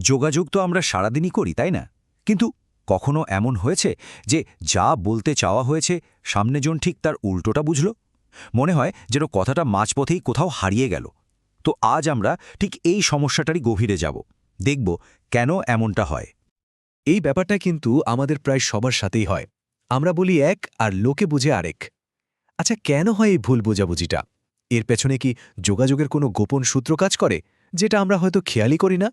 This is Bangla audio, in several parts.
যোগাযোগ তো আমরা সারাদিনই করি, তাই না? কিন্তু কখনো এমন হয়েছে যে যা বলতে চাওয়া হয়েছে সামনেজন ঠিক তার উল্টোটা বুঝল? মনে হয় যেন কথাটা মাঝপথেই কোথাও হারিয়ে গেল। তো আজ আমরা ঠিক এই সমস্যাটারই গভীরে যাব। দেখব কেন এমনটা হয়। এই ব্যাপারটা কিন্তু আমাদের প্রায় সবার সাথেই হয়। আমরা বলি এক আর লোকে বুঝে আরেক। আচ্ছা কেন হয় এই ভুল বোঝাবুঝিটা? এর পেছনে কি যোগাযোগের কোনো গোপন সূত্র কাজ করে, যেটা আমরা হয়তো খেয়ালই করি না?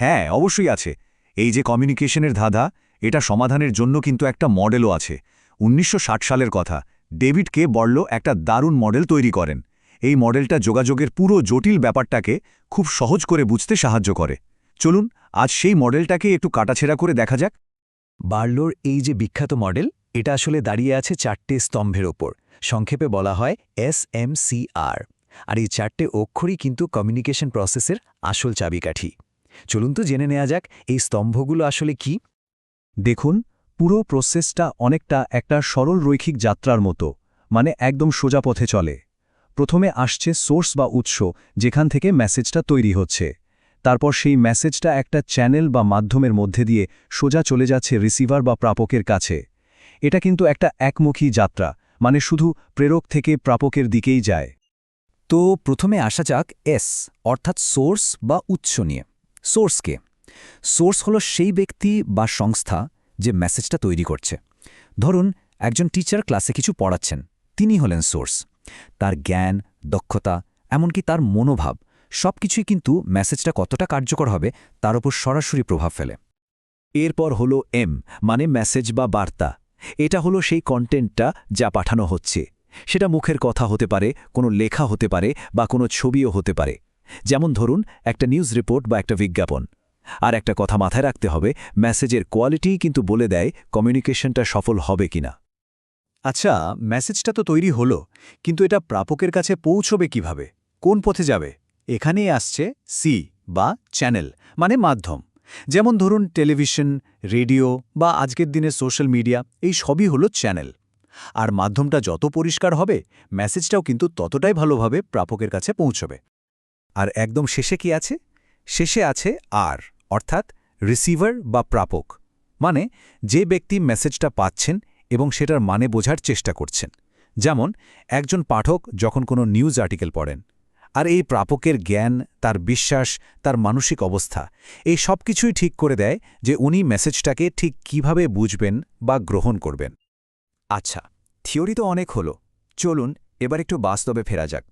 হ্যাঁ অবশ্যই আছে। এই যে কমিউনিকেশনের ধাঁধা, এটা সমাধানের জন্য কিন্তু একটা মডেলও আছে। উনিশশো ষাট সালের কথা, ডেভিড কে বর্ল একটা দারুণ মডেল তৈরি করেন। এই মডেলটা যোগাযোগের পুরো জটিল ব্যাপারটাকে খুব সহজ করে বুঝতে সাহায্য করে। চলুন, আজ সেই মডেলটাকে একটু কাটাছেড়া করে দেখা যাক। বার্লোর এই যে বিখ্যাত মডেল, এটা আসলে দাঁড়িয়ে আছে চারটে স্তম্ভের ওপর। সংক্ষেপে বলা হয় এস এম সি আর। আর এই চারটে অক্ষরই কিন্তু কমিউনিকেশন প্রসেসের আসল চাবিকাঠি। চলুন তো জেনে নেওয়া যাক, এই স্তম্ভগুলো আসলে কি? দেখুন, পুরো প্রসেসটা অনেকটা একটা সরল রৈখিক যাত্রার মতো মানে একদম সোজা পথে চলে। প্রথমে আসছে সোর্স বা উৎস, যেখান থেকে মেসেজটা তৈরি হচ্ছে। তারপর সেই মেসেজটা একটা চ্যানেল বা মাধ্যমের মধ্যে দিয়ে সোজা চলে যাচ্ছে রিসিভার বা প্রাপকের কাছে। এটা কিন্তু একটা একমুখী যাত্রা মানে শুধু প্রেরক থেকে প্রাপকের দিকেই যায়। তো প্রথমে আসা যাক এস, অর্থাৎ সোর্স বা উৎস নিয়ে। সোর্সকে সোর্স হলো সেই ব্যক্তি বা সংস্থা যে মেসেজটা তৈরি করছে। ধরুন, একজন টিচার ক্লাসে কিছু পড়াচ্ছেন, তিনি হলেন সোর্স। তার জ্ঞান, দক্ষতা, এমনকি তার মনোভাব সব কিছুই কিন্তু মেসেজটা কতটা কার্যকর হবে তার উপর সরাসরি প্রভাব ফেলে। এরপর হলো এম মানে মেসেজ বা বার্তা। এটা হলো সেই কন্টেন্টটা যা পাঠানো হচ্ছে। সেটা মুখের কথা হতে পারে, কোনো লেখা হতে পারে বা কোনো ছবিও হতে পারে। যেমন ধরুন, একটা নিউজ রিপোর্ট বা একটা বিজ্ঞাপন। আর একটা কথা মাথায় রাখতে হবে, মেসেজের কোয়ালিটিই কিন্তু বলে দেয় কমিউনিকেশনটা সফল হবে কিনা। আচ্ছা মেসেজটা তো তৈরি হলো, কিন্তু এটা প্রাপকের কাছে পৌঁছবে কীভাবে? কোন পথে যাবে? এখানেই আসছে সি বা চ্যানেল মানে মাধ্যম। যেমন ধরুন, টেলিভিশন, রেডিও বা আজকের দিনে সোশ্যাল মিডিয়া, এই সবই হলো চ্যানেল। আর মাধ্যমটা যত পরিষ্কার হবে, মেসেজটাও কিন্তু ততটাই ভালোভাবে প্রাপকের কাছে পৌঁছবে। আর একদম শেষে কি আছে? শেষে আছে আর, অর্থাৎ রিসিভার বা প্রাপক। মানে যে ব্যক্তি মেসেজটা পাচ্ছেন এবং সেটার মানে বোঝার চেষ্টা করছেন। যেমন, একজন পাঠক যখন কোনো নিউজ আর্টিকেল পড়েন, আর এই প্রাপকের জ্ঞান, তার বিশ্বাস, তার মানসিক অবস্থা, এই সব কিছুই ঠিক করে দেয় যে উনি মেসেজটাকে ঠিক কীভাবে বুঝবেন বা গ্রহণ করবেন। আচ্ছা থিওরি তো অনেক হলো। চলুন, এবার একটু বাস্তবে ফেরা যাক।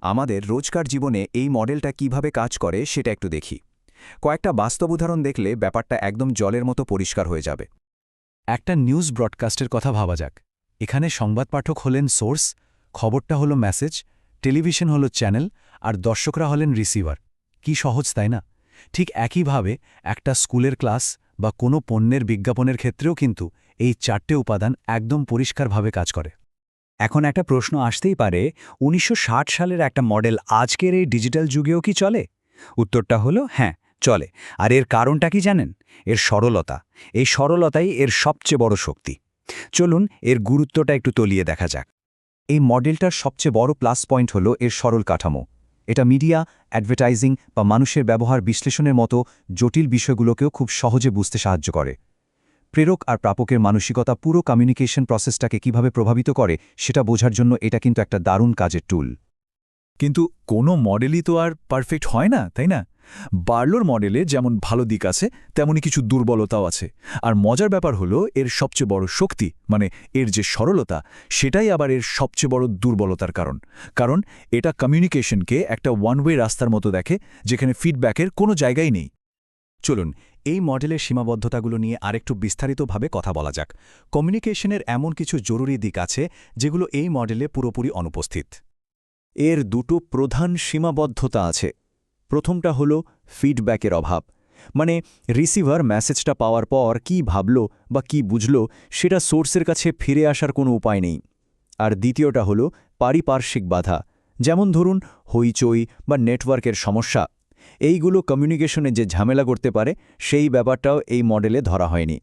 আমাদের রোজকার জীবনে এই মডেলটা কীভাবে কাজ করে সেটা একটু দেখি। কয়েকটা বাস্তব উদাহরণ দেখলে ব্যাপারটা একদম জলের মতো পরিষ্কার হয়ে যাবে। একটা নিউজ ব্রডকাস্টের কথা ভাবা যাক। এখানে সংবাদ পাঠক হলেন সোর্স, খবরটা হলো মেসেজ, টেলিভিশন হলো চ্যানেল, আর দর্শকরা হলেন রিসিভার। কি সহজ, তাই না? ঠিক একইভাবে একটা স্কুলের ক্লাস বা কোনো পণ্যের বিজ্ঞাপনের ক্ষেত্রেও কিন্তু এই চারটে উপাদান একদম পরিষ্কারভাবে কাজ করে। এখন একটা প্রশ্ন আসতেই পারে, উনিশশো ষাট সালের একটা মডেল আজকের এই ডিজিটাল যুগেও কি চলে? উত্তরটা হলো হ্যাঁ চলে। আর এর কারণটা কি জানেন? এর সরলতা। এই সরলতাই এর সবচেয়ে বড় শক্তি। চলুন এর গুরুত্বটা একটু তলিয়ে দেখা যাক। এই মডেলটার সবচেয়ে বড় প্লাস পয়েন্ট হলো এর সরল কাঠামো। এটা মিডিয়া, অ্যাডভার্টাইজিং বা মানুষের ব্যবহার বিশ্লেষণের মতো জটিল বিষয়গুলোকেও খুব সহজে বুঝতে সাহায্য করে। প্রেরক আর প্রাপকের মানসিকতা পুরো কমিউনিকেশন প্রসেসটাকে কীভাবে প্রভাবিত করে, সেটা বোঝার জন্য এটা কিন্তু একটা দারুণ কাজের টুল কিন্তু কোনো মডেলই তো আর পারফেক্ট হয় না, তাই না? বার্লোর মডেলে যেমন ভালো দিক আছে, তেমনই কিছু দুর্বলতাও আছে। আর মজার ব্যাপার হলো, এর সবচেয়ে বড় শক্তি মানে এর যে সরলতা, সেটাই আবার এর সবচেয়ে বড় দুর্বলতার কারণ। কারণ এটা কমিউনিকেশনকে একটা ওয়ান ওয়ে রাস্তার মতো দেখে, যেখানে ফিডব্যাকের কোনো জায়গাই নেই। চলুন, এই মডেলের সীমাবদ্ধতাগুলো নিয়ে আরেকটু বিস্তারিতভাবে কথা বলা যাক। কমিউনিকেশনের এমন কিছু জরুরি দিক আছে, যেগুলো এই মডেলে পুরোপুরি অনুপস্থিত। এর দুটো প্রধান সীমাবদ্ধতা আছে। প্রথমটা হল ফিডব্যাকের অভাব। মানে রিসিভার মেসেজটা পাওয়ার পর কি ভাবল বা কি বুঝল, সেটা সোর্সের কাছে ফিরে আসার কোনো উপায় নেই। আর দ্বিতীয়টা হল পারিপার্শ্বিক বাধা। যেমন ধরুন, হইচই বা নেটওয়ার্কের সমস্যা। এইগুলো কমিউনিকেশনে যে ঝামেলা করতে পারে, সেই ব্যাপারটাও এই মডেলে ধরা হয়নি।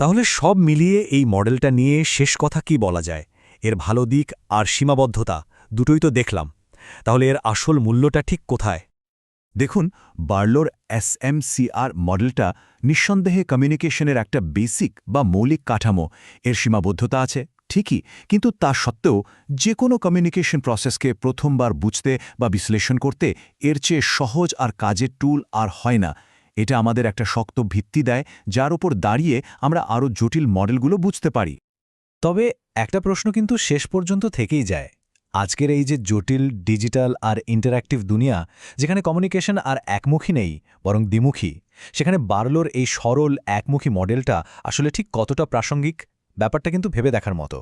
তাহলে সব মিলিয়ে এই মডেলটা নিয়ে শেষ কথা কি বলা যায়? এর ভালো দিক আর সীমাবদ্ধতা দুটোই তো দেখলাম। তাহলে এর আসল মূল্যটা ঠিক কোথায়? দেখুন, বার্লোর এসএমসিআর মডেলটা নিঃসন্দেহে কমিউনিকেশনের একটা বেসিক বা মৌলিক কাঠামো। এর সীমাবদ্ধতা আছে। ঠিকই, কিন্তু তা সত্ত্বেও যে কোনো কমিউনিকেশন প্রসেসকে প্রথমবার বুঝতে বা বিশ্লেষণ করতে এর চেয়ে সহজ আর কাজের টুল আর হয় না। এটা আমাদের একটা শক্ত ভিত্তি দেয়, যার উপর দাঁড়িয়ে আমরা আরও জটিল মডেলগুলো বুঝতে পারি। তবে একটা প্রশ্ন কিন্তু শেষ পর্যন্ত থেকেই যায়। আজকের এই যে জটিল ডিজিটাল আর ইন্টারঅ্যাক্টিভ দুনিয়া, যেখানে কমিউনিকেশন আর একমুখী নেই, বরং দ্বিমুখী, সেখানে বার্লোর এই সরল, একমুখী মডেলটা আসলে ঠিক কতটা প্রাসঙ্গিক? ব্যাপারটা কিন্তু ভেবে দেখার মতো।